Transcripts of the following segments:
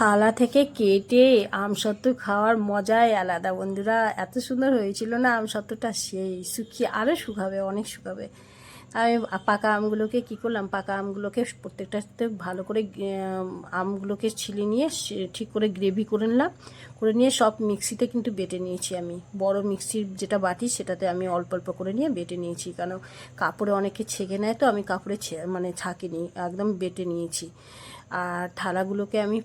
থালা থেকে কেটে আমসত্ত্ব খাওয়ার মজাই আলাদা, বন্ধুরা। এত সুন্দর হয়েছিল না আমসত্ত্বটা? সেই শুকিয়ে আরও শুকাবে অনেক শুকাবে আমি পাকা আমগুলোকে কি করলাম? পাকা আমগুলোকে প্রত্যেকটাতে ভালো করে আমগুলোকে ছিলে নিয়ে ঠিক করে গ্রেভি করে নিলাম। করে নিয়ে সব মিক্সিতে কিন্তু বেটে নিয়েছি আমি। বড় মিক্সির যেটা বাটি সেটাতে আমি অল্প অল্প করে নিয়ে বেটে নিয়েছি। কারণ কাপড়ে অনেকে ছেঁকে নেয় তো, আমি কাপড়ে মানে ছাঁকিনি, একদম বেটে নিয়েছি। আর থালাগুলোকে আমি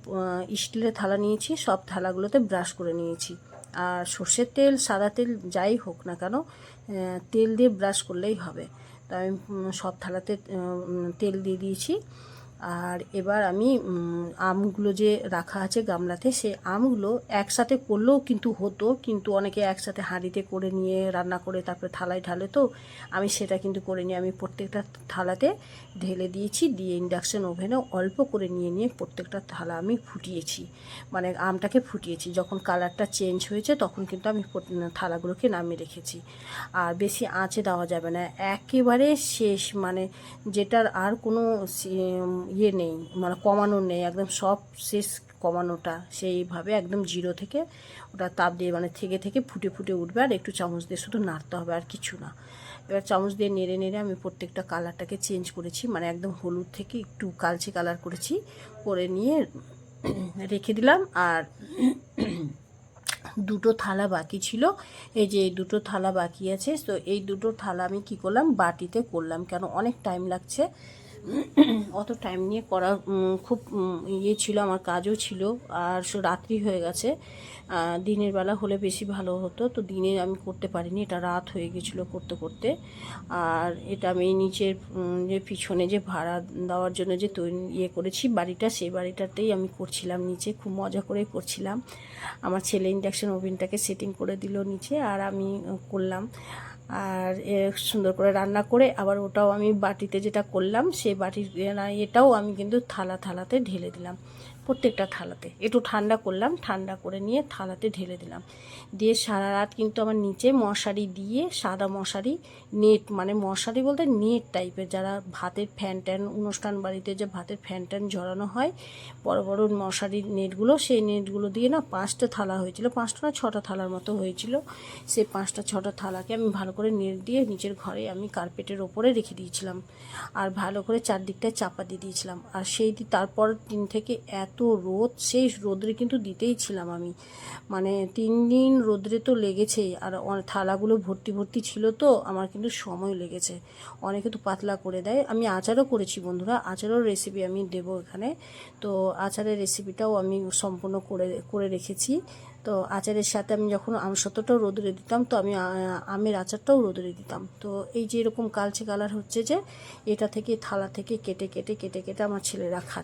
স্টিলের থালা নিয়েছি, সব থালাগুলোতে ব্রাশ করে নিয়েছি। আর সর্ষের তেল, সাদা তেল যাই হোক না কেন তেল দিয়ে ব্রাশ করলেই হবে। তো আমি সব থালাতে তেল দিয়ে দিয়েছি। আর এবার আমি আমগুলো যে রাখা আছে গামলাতে, সে আমগুলো একসাথে করলেও কিন্তু হতো। কিন্তু অনেকে একসাথে হাঁড়িতে করে নিয়ে রান্না করে, তারপরে থালায় ঢালে তো আমি সেটা কিন্তু করে নিয়ে, আমি প্রত্যেকটা থালাতে ঢেলে দিয়েছি, দিয়ে ইন্ডাকশান ওভেনে অল্প করে নিয়ে নিয়ে প্রত্যেকটা থালা আমি ফুটিয়েছি। মানে আমটাকে ফুটিয়েছি। যখন কালারটা চেঞ্জ হয়েছে, তখন কিন্তু আমি থালাগুলোকে নামিয়ে রেখেছি। আর বেশি আঁচে দেওয়া যাবে না। একেবারে শেষ মানে যেটার আর কোনো ইয়ে নেই মানে কমানো নেই, একদম সব শেষ কমানোটা। সেইভাবে একদম জিরো থেকে ওটা তাপ দিয়ে মানে থেকে থেকে ফুটে ফুটে উঠবে আর একটু চামচ দিয়ে শুধু নাড়তে হবে আর কিছু না। এবার চামচ দিয়ে নেড়ে নেড়ে আমি প্রত্যেকটা কালারটাকে চেঞ্জ করেছি মানে একদম হলুদ থেকে একটু কালচে কালার করেছি, করে নিয়ে রেখে দিলাম। আর দুটো থালা বাকি ছিল, এই যে এই দুটো থালা বাকি আছে, তো এই দুটো থালা আমি কি করলাম, বাটিতে করলাম, কেন অনেক টাইম লাগছে। অত টাইম নিয়ে করা খুব ইয়ে ছিল, আমার কাজও ছিল। আর রাত্রি হয়ে গেছে। দিনের বেলা হলে বেশি ভালো হতো। তো দিনে আমি করতে পারিনি। এটা রাত হয়ে গেছিল করতে করতে। আর এটা আমি নিচের যে পিছনে যে ভাড়া দেওয়ার জন্য যে তৈরি ইয়ে করেছি, বাড়িটা, সেই বাড়িটাতেই আমি করছিলাম নিচে। খুব মজা করে করছিলাম। আমার ছেলে ইন্ডাকশন ওভেনটাকে সেটিং করে দিল নিচে। আর আমি করলাম। আর সুন্দর করে রান্না করে আবার ওটাও আমি বাটিতে যেটা করলাম, সেই বাটির এটাও আমি কিন্তু থালা থালাতে ঢেলে দিলাম। প্রত্যেকটা থালাতে। একটু ঠান্ডা করলাম, ঠান্ডা করে নিয়ে থালাতে ঢেলে দিলাম। দিয়ে সারা রাত কিন্তু আমার নিচে মশারি দিয়ে সাদা মশারি, নেট মানে মশারি বলতে নেট টাইপের যারা ভাতের ফ্যান ট্যান, অনুষ্ঠান বাড়িতে যে ভাতের ফ্যান ট্যান ঝরানো হয়, বড় বড় মশারির নেটগুলো, সেই নেটগুলো দিয়ে না পাঁচটা থালা হয়েছিল, পাঁচটা না ছটা থালার মতো হয়েছিল। সেই পাঁচটা, ছটা থালাকে আমি ভালো করে নেট দিয়ে নিচের ঘরে আমি কার্পেটের ওপরে রেখে দিয়েছিলাম। আর ভালো করে চারদিকটায় চাপা দিয়ে দিয়েছিলাম। আর সেই তারপর দিন থেকে এত রোদ সেই রোদ্রে কিন্তু দিতেই ছিলাম আমি। মানে তিন দিন রোদ্রে তো লেগেছেই, আর থালাগুলো ভর্তি ভর্তি ছিল তো, আমার কিন্তু সময় লেগেছে। অনেকে তো পাতলা করে দেয়। আমি আচারও করেছি বন্ধুরা আচারও রেসিপি আমি দেবো এখানে। তো আচারের রেসিপিটাও আমি সম্পূর্ণ করে করে রেখেছি। তো আচারের সাথে আমি যখন আমসত্ত্বটাও রোদরে দিতাম, তো আমি আমের আচারটাও রোদরে দিতাম। তো এই যে এরকম কালচে কালার হচ্ছে যে, এটা থেকে থালা থেকে কেটে কেটে কেটে কেটে আমার ছেলেরা খাচ্ছে